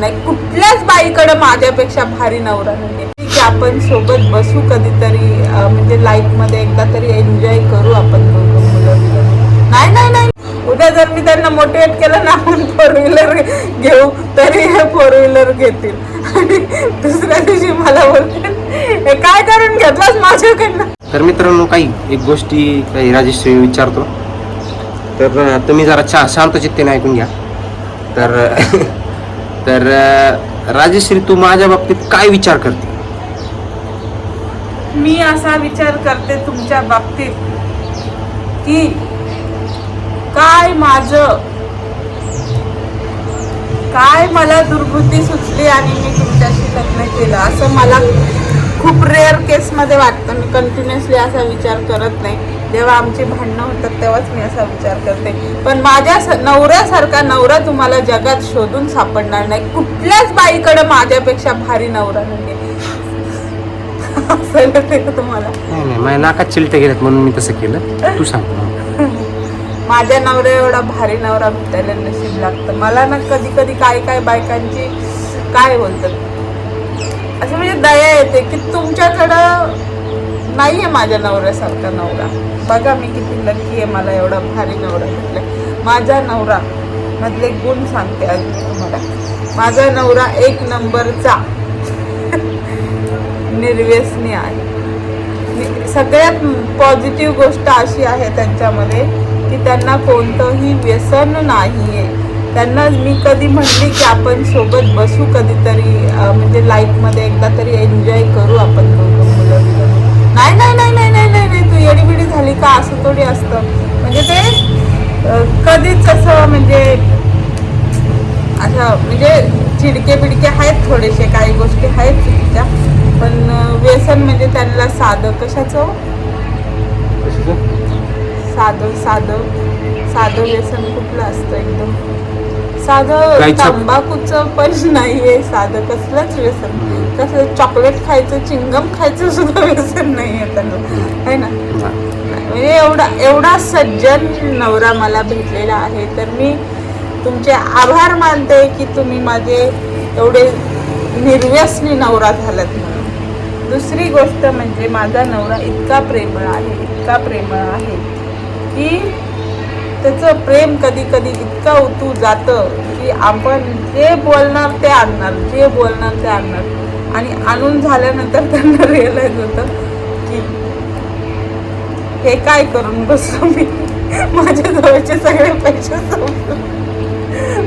नाही कुठल्याच बाईकडे माझ्यापेक्षा भारी नवरा नाही की आपण सोबत बसू कधीतरी म्हणजे लाईफमध्ये एकदा तरी एन्जॉय करू आपण दोघं मुलं. नाही नाही नाही. उद्या जर मी त्यांना मोटिवेट केलं ना आपण फोर व्हीलर घेऊ तरी हे फोर व्हीलर घेतील. आणि दुसऱ्या दिवशी मला बोलतील हे काय करून घेतलास माझ्याकडनं? तर मित्रांनो काही एक गोष्टी काही राजेश्री विचारतो. तर तुम्ही जरा छा शांत चित्तेने ऐकून घ्या. तर तर राजश्री राजेश्री तू माझ्या बाबतीत काय विचार करते? मी असा विचार करते तुमच्या बाबतीत की काय माझ काय मला दुर्बुद्धी सुचली आणि मी तुमच्याशी लग्न केलं? असं मला खूप रेअर केसमध्ये वाटतं. मी कंटिन्युअसली असा विचार करत नाही. जेव्हा आमची भांडणं होतात तेव्हाच मी असा विचार करते. पण माझ्या नवऱ्यासारखा नवरा तुम्हाला जगात शोधून सापडणार नाही. कुठल्याच बाईकडे माझ्यापेक्षा भारी नवरा नाही तुम्हाला? नाही नाही माझ्या नाकात चिलटे गेल्यात म्हणून मी तसं केलं. तू सांग. माझ्या नवऱ्या एवढा भारी नवरा भेटायला नशीब लागतं. मला ना कधी कधी काय काय बायकांची काय बोलतात? असं म्हणजे दया येते की तुमच्याकडं नाही आहे माझ्या नवऱ्यासारखा नवरा. बघा मी किती लकी आहे मला एवढा भारी नवरा भेटला माझा नवरा मधले गुण सांगते आज मी तुम्हाला. माझा नवरा एक नंबरचा. निर्व्यसनी आहे. सगळ्यात पॉझिटिव्ह गोष्ट अशी आहे त्यांच्यामध्ये की त्यांना कोणतंही व्यसन नाही आहे त्यांना मी कधी म्हणली की आपण सोबत बसू कधीतरी म्हणजे लाईफमध्ये एकदा तरी एन्जॉय करू आपण दोघं नाही नाही नाही नाही नाही नाही नाही तू येडीबिडी झाली का? असं थोडी असतं. म्हणजे ते कधीच असं म्हणजे असं म्हणजे चिडके बिडके आहेत थोडेसे काही गोष्टी आहेत चुकीच्या. पण व्यसन म्हणजे त्यांना साधं कशाचं? साधं साधं साधं व्यसन कुठलं असतं एकदम? साधं गाईचं- तंबाखूचं पण नाहीये साधं. कसलंच व्यसन कसं चॉकलेट खायचं चिंगम खायचं सुद्धा व्यसन नाहीये त्यांना है ना? म्हणजे एवढा एवढा सज्जन नवरा मला भेटलेला आहे. तर मी तुमचे आभार मानते की तुम्ही माझे एवढे निर्व्यसनी नवरा झालात म्हणून. दुसरी गोष्ट म्हणजे माझा नवरा इतका प्रेमळ आहे इतका प्रेमळ आहे की त्याचं प्रेम कधी कधी इतकं उतू जातं की आपण जे बोलणार ते आणणार जे बोलणार ते आणणार. आणि आणून झाल्यानंतर त्यांना रिअलाइज होतं की हे काय करून बसलो मी? माझ्या जवळचे सगळे पैसे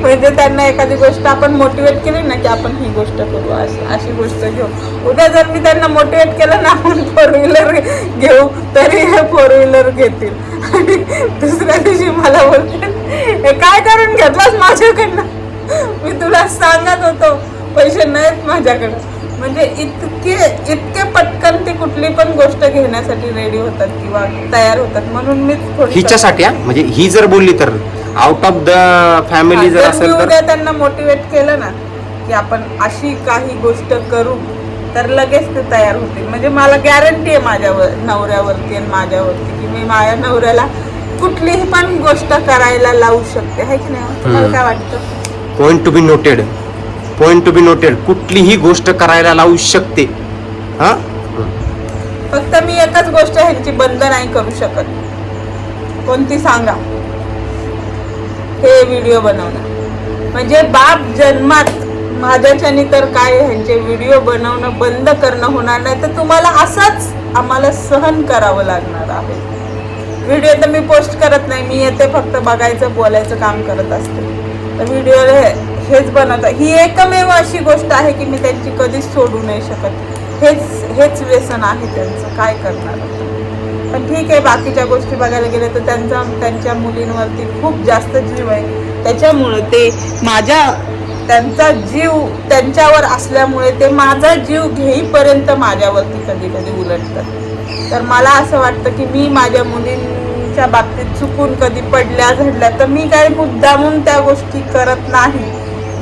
म्हणजे त्यांना एखादी गोष्ट आपण मोटिवेट केली ना की आपण ही गोष्ट करू अशी अशी गोष्ट घेऊ. उद्या जर मी त्यांना मोटिवेट केलं ना आपण फोर व्हीलर घेऊ तरी हे फोर व्हीलर घेतील. आणि दुसऱ्या दिवशी मला बोलतील हे काय करून घेतलास माझ्याकडनं? मी तुला सांगत होतो पैसे नाहीत माझ्याकडं. म्हणजे इतके इतके पटकन ते कुठली पण गोष्ट घेण्यासाठी रेडी होतात किंवा तयार होतात म्हणून मी हिच्यासाठी? म्हणजे ही जर बोलली तर आउट ऑफ द फॅमिली जर असेल तर? त्यांना मोटिवेट केलं ना की आपण अशी काही गोष्ट करू तर लगेच ते तयार होतील. म्हणजे मला गॅरंटी आहे माझ्यावर नवऱ्यावरती आणि माझ्यावरती की मी माझ्या नवऱ्याला कुठलीही पण गोष्ट करायला लावू शकते. आहे की नाही? तुम्हाला हम्म. काय वाटतं? Point to be noted point to be noted कुठलीही गोष्ट करायला लावू शकते. हा? फक्त मी एकच गोष्ट ह्यांची बंद नाही करू शकत. कोणती सांगा? हे व्हिडिओ बनवणं. म्हणजे बाप जन्मात माझ्याच्यानी तर काय ह्यांचे व्हिडिओ बनवणं बंद करणं होणार नाही तर तुम्हाला असंच आम्हाला सहन करावं लागणार आहे. व्हिडिओ तर मी पोस्ट करत नाही मी येते फक्त बघायचं बोलायचं काम करत असते. तर व्हिडिओ हेच बनवत ही एकमेव अशी गोष्ट आहे की मी त्यांची कधीच सोडू नाही शकत. हेच हेच व्यसन आहे त्यांचं काय करणार? पण ठीक आहे बाकीच्या गोष्टी बघायला गेल्या तर त्यांचा त्यांच्या मुलींवरती खूप जास्त जीव आहे. त्याच्यामुळं ते माझ्या त्यांचा जीव त्यांच्यावर असल्यामुळे ते माझा जीव घेईपर्यंत माझ्यावरती कधी कधी उलटतात. तर मला असं वाटतं की मी माझ्या मुलींच्या बाबतीत चुकून कधी पडल्या झडल्या तर मी काही मुद्दामून त्या गोष्टी करत नाही.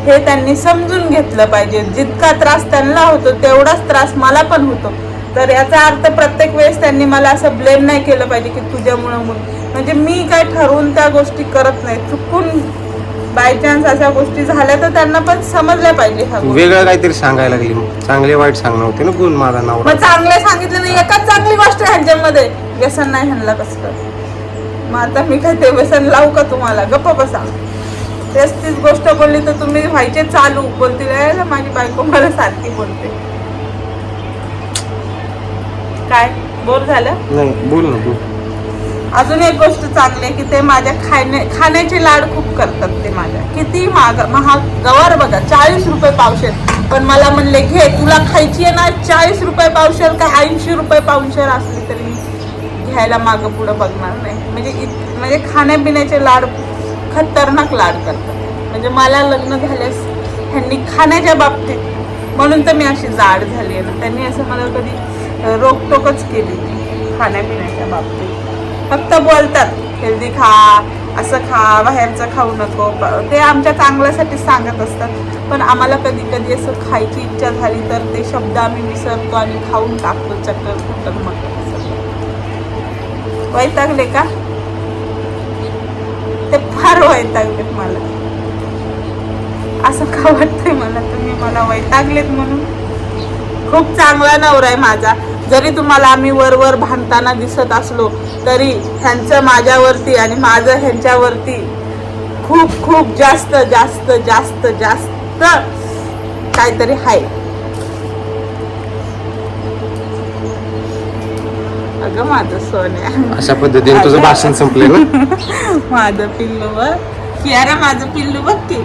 हे त्यांनी समजून घेतलं पाहिजे. जितका त्रास त्यांना होतो तेवढाच त्रास मला पण होतो. तर याचा अर्थ प्रत्येक वेळेस त्यांनी मला असं ब्लेम नाही केलं पाहिजे की तुझ्यामुळं मुलं म्हणजे मी काय ठरवून त्या गोष्टी करत नाही. चुकून बाय चान्स अशा गोष्टी झाल्या तर त्यांना पण समजल्या पाहिजे ह्या गोष्टी. वेगळं काहीतरी सांगायला लागली मग. चांगले वाईट सांगणं होते ना गुण माझा नवरा. मग चांगले सांगितलं नाही एकाच चांगली गोष्ट आहे ह्यांच्यामध्ये. व्यसन नाही ह्यांना कसलं मग आता मी काय ते व्यसन लावू का तुम्हाला? गप्प बसा. तेच तीच गोष्ट बोलली तर तुम्ही व्हायचे चालू. बोलतील "ए, माझी बायको मला सारखी बोलते. काय? बोर झालं? नाही बोल ना बोल. अजून एक गोष्ट चांगली आहे की ते माझ्या खाण्या खाण्याचे लाड खूप करतात ते माझ्या. किती महाग महाग गवार बघा चाळीस रुपये पावशेर. पण मला म्हणले घे तुला खायची आहे ना चाळीस रुपये पावशेर काय ऐंशी रुपये पावशेर असली तरी मी घ्यायला मागं पुढं बघणार नाही. म्हणजे इत म्हणजे खाण्यापिण्याचे लाड खतरनाक लाड करतात. म्हणजे मला लग्न झाल्यास ह्यांनी खाण्याच्या बाबतीत म्हणून तर मी अशी जाड झाली आहे ना. त्यांनी असं मला कधी रोकटोकच केली खाण्यापिण्याच्या बाबतीत. फक्त बोलतात हेल्दी खा असं खा बाहेरचं खाऊ नको. ते आमच्या चांगल्यासाठी सांगत असतात. पण आम्हाला कधी कधी असं खायची इच्छा झाली तर ते शब्द आम्ही विसरतो आणि खाऊन टाकतो चक्कर फुटत मग. वैतागले का? ते फार वैतागलेत मला. असं का वाटतंय मला? तुम्ही मला वैतागलेत म्हणून? खूप चांगला नवरा आहे माझा. जरी तुम्हाला आम्ही वर वर भांडताना दिसत असलो तरी ह्यांचं माझ्यावरती आणि माझं ह्यांच्यावरती खूप खूप जास्त जास्त जास्त जास्त काहीतरी आहे. अगं माझं सोन्या. अशा पद्धतीने तुझं भाषण संपले माझं पिल्लू बघ. कियारा माझं पिल्लू बघ की.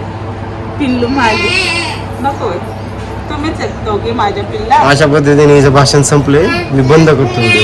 पिल्लू माझे. नको तुम्हीच आहेत दोघे माझ्या पिल्ला. अशा पद्धतीने हिचं भाषण संपलंय. मी बंद करतो व्हिडिओ